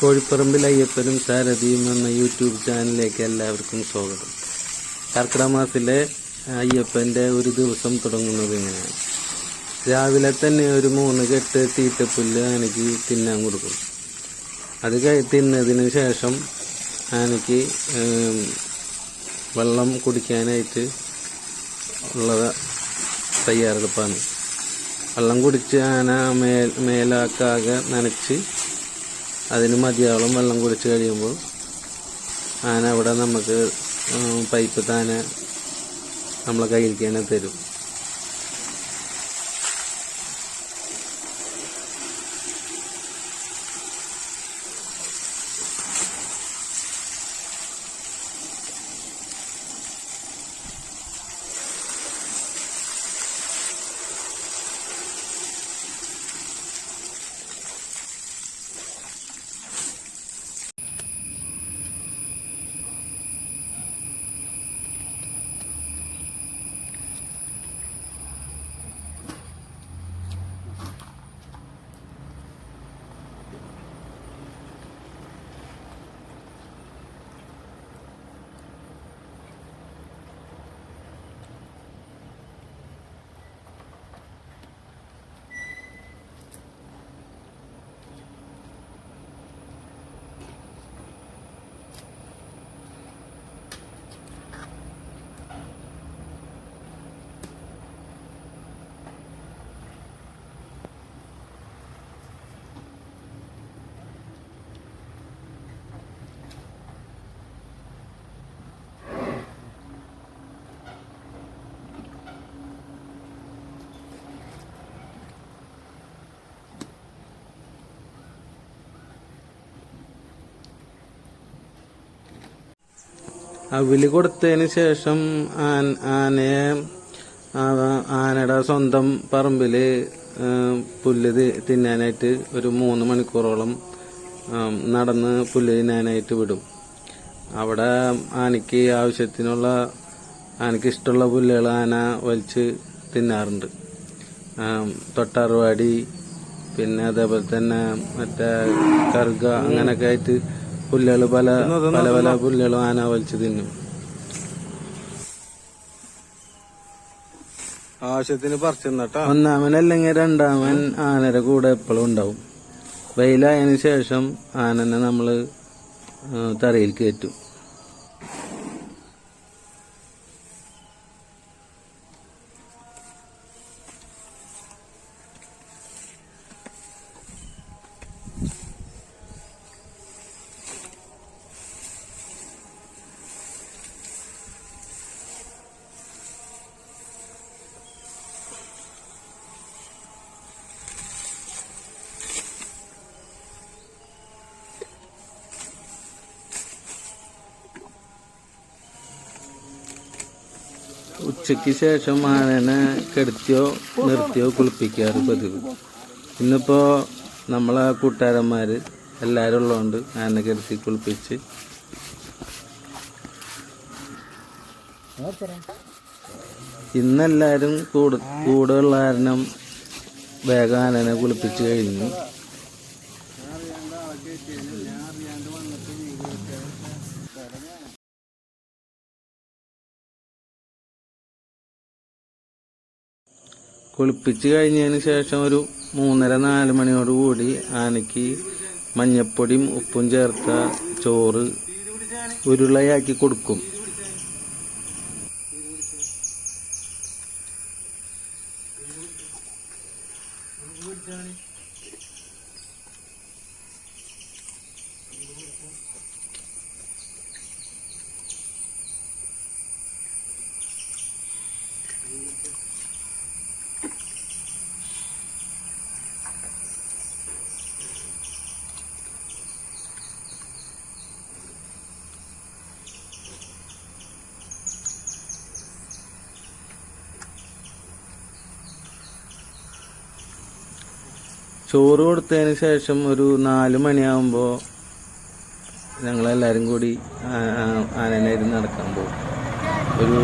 കോഴിപ്പറമ്പിൽ അയ്യപ്പനും സാരഥിയും എന്ന യൂട്യൂബ് ചാനലിലേക്ക് എല്ലാവർക്കും സ്വാഗതം. കർക്കിടക മാസത്തിലെ അയ്യപ്പന്റെ ഒരു ദിവസം തുടങ്ങുന്നത് ഇങ്ങനെയാണ്. രാവിലെ തന്നെ ഒരു മൂന്ന് കെട്ട് തീറ്റപ്പുല്ല് ആനയ്ക്ക് തിന്നാൻ കൊടുക്കും. അത് തിന്നതിന് ശേഷം ആനയ്ക്ക് വെള്ളം കുടിക്കാനായിട്ട് ഉള്ള തയ്യാറെടുപ്പാണ്. വെള്ളം കുടിച്ച് ആന മേൽ മേലാക്കാകെ നനച്ച് അതിന് മതിയാവളം വെള്ളം കുടിച്ച് കഴിയുമ്പോൾ ആന അവിടെ നമുക്ക് പൈപ്പ് താനെ നമ്മളെ കയ്യിലേക്ക് തന്നെ തരും. അവിൽ കൊടുത്തതിന് ശേഷം ആൻ ആനയെ ആനയുടെ സ്വന്തം പറമ്പിൽ പുല്ല് തിന്നാനായിട്ട് ഒരു മൂന്ന് മണിക്കൂറോളം നടന്ന് പുല്ല് തിന്നാനായിട്ട് വിടും. അവിടെ ആനയ്ക്ക് ആവശ്യത്തിനുള്ള ആനയ്ക്ക് ഇഷ്ടമുള്ള പുല്ലുകൾ ആന വലിച്ച് തിന്നാറുണ്ട്. തൊട്ടറുവാടി പിന്നെ അതേപോലെ തന്നെ മറ്റേ കറുക അങ്ങനെയൊക്കെ ആയിട്ട് പുല്ലുകൾ പല പല പല പുല്ലുകളും ആന വലിച്ച് തിന്നും. ആവശ്യത്തിന് പറിച്ചെന്നട്ടാ. ഒന്നാമൻ അല്ലെങ്കിൽ രണ്ടാമൻ ആനയുടെ കൂടെ എപ്പോഴും ഉണ്ടാവും. വെയിലായതിനു ശേഷം ആനനെ നമ്മൾ തറയിൽ കയറ്റും. ഉച്ചയ്ക്ക് ശേഷം ആനേനെ കെടുത്തിയോ നിർത്തിയോ കുളിപ്പിക്കാറ് പതിവ്. ഇന്നിപ്പോ നമ്മളെ കൂട്ടുകാരന്മാര് എല്ലാരും ഉള്ളതുകൊണ്ട് ആനനെ കെടുത്തി കുളിപ്പിച്ച്. ഇന്നെല്ലാവരും കൂടെ കൂടെയുള്ള കാരണം വേഗം ആനനെ കുളിപ്പിച്ച് കഴിഞ്ഞു. കുളിപ്പിച്ച് കഴിഞ്ഞതിന് ശേഷം ഒരു മൂന്നര നാല് മണിയോട് കൂടി ആനയ്ക്ക് മഞ്ഞപ്പൊടിയും ഉപ്പും ചേർത്ത ചോറ് ഉരുളയാക്കി കൊടുക്കും. ചോറ് കൊടുത്തതിന് ശേഷം ഒരു നാല് മണിയാകുമ്പോൾ ഞങ്ങളെല്ലാവരും കൂടി ആ- ആ- ആനനായിരുന്നു നടക്കാൻ പോകും. ഒരു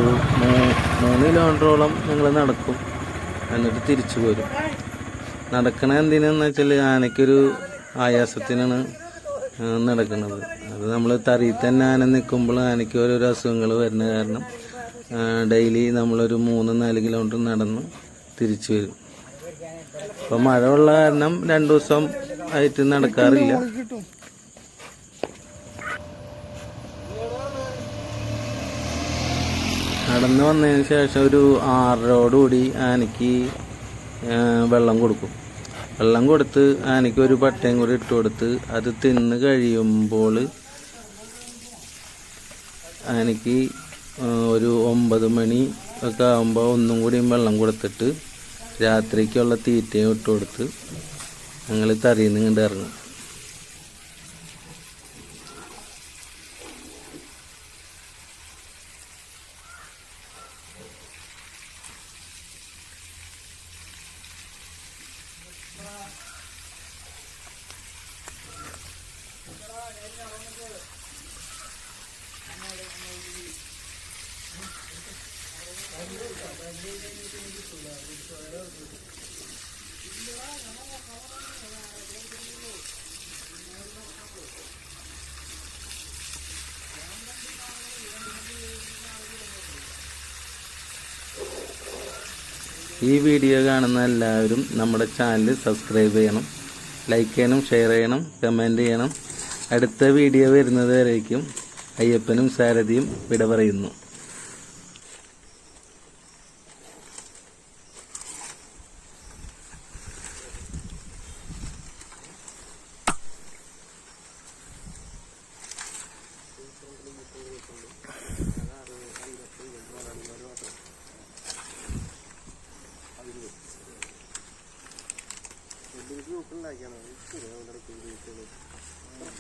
മൂന്ന് കിലോമീറ്ററോളം ഞങ്ങൾ നടക്കും. എന്നിട്ട് തിരിച്ചു പോരും. നടക്കണ എന്തിനാന്ന് വെച്ചാൽ ആനയ്ക്കൊരു ആയാസത്തിനാണ് നടക്കുന്നത് അത് നമ്മൾ തറിയിൽ തന്നെ ആന നിൽക്കുമ്പോൾ ആനയ്ക്ക് ഓരോരോ അസുഖങ്ങൾ വരുന്ന കാരണം ഡെയിലി നമ്മളൊരു മൂന്ന് നാല് കിലോമീറ്റർ നടന്ന് തിരിച്ചു വരും. ഇപ്പൊ മഴ ഉള്ള കാരണം രണ്ടു ദിവസം ആയിട്ട് നടക്കാറില്ല. നടന്നു വന്നതിന് ശേഷം ഒരു ആറരോടുകൂടി ആനയ്ക്ക് വെള്ളം കൊടുക്കും. വെള്ളം കൊടുത്ത് ആനയ്ക്ക് ഒരു പട്ടയും കൂടി ഇട്ട് കൊടുത്ത് അത് തിന്ന് കഴിയുമ്പോൾ ആനയ്ക്ക് ഒരു ഒമ്പത് മണി ഒക്കെ ആകുമ്പോൾ ഒന്നും കൂടിയും വെള്ളം കൊടുത്തിട്ട് രാത്രിക്കുള്ള തീറ്റയും ഇട്ട് കൊടുത്ത് ഞങ്ങൾ തറിയിൽ നിന്ന് കണ്ട് ഇറങ്ങും. ഈ വീഡിയോ കാണുന്ന എല്ലാവരും നമ്മുടെ ചാനൽ സബ്സ്ക്രൈബ് ചെയ്യണം ലൈക്ക് ചെയ്യണം ഷെയർ ചെയ്യണം കമന്റ് ചെയ്യണം. അടുത്ത വീഡിയോ വരുന്നത് വരേക്കും. അയ്യപ്പനും സാരഥിയും വിട പറയുന്നു. ഗ്രൂപ്പിലുണ്ടാക്കിയാണ് ശരിയാവുന്ന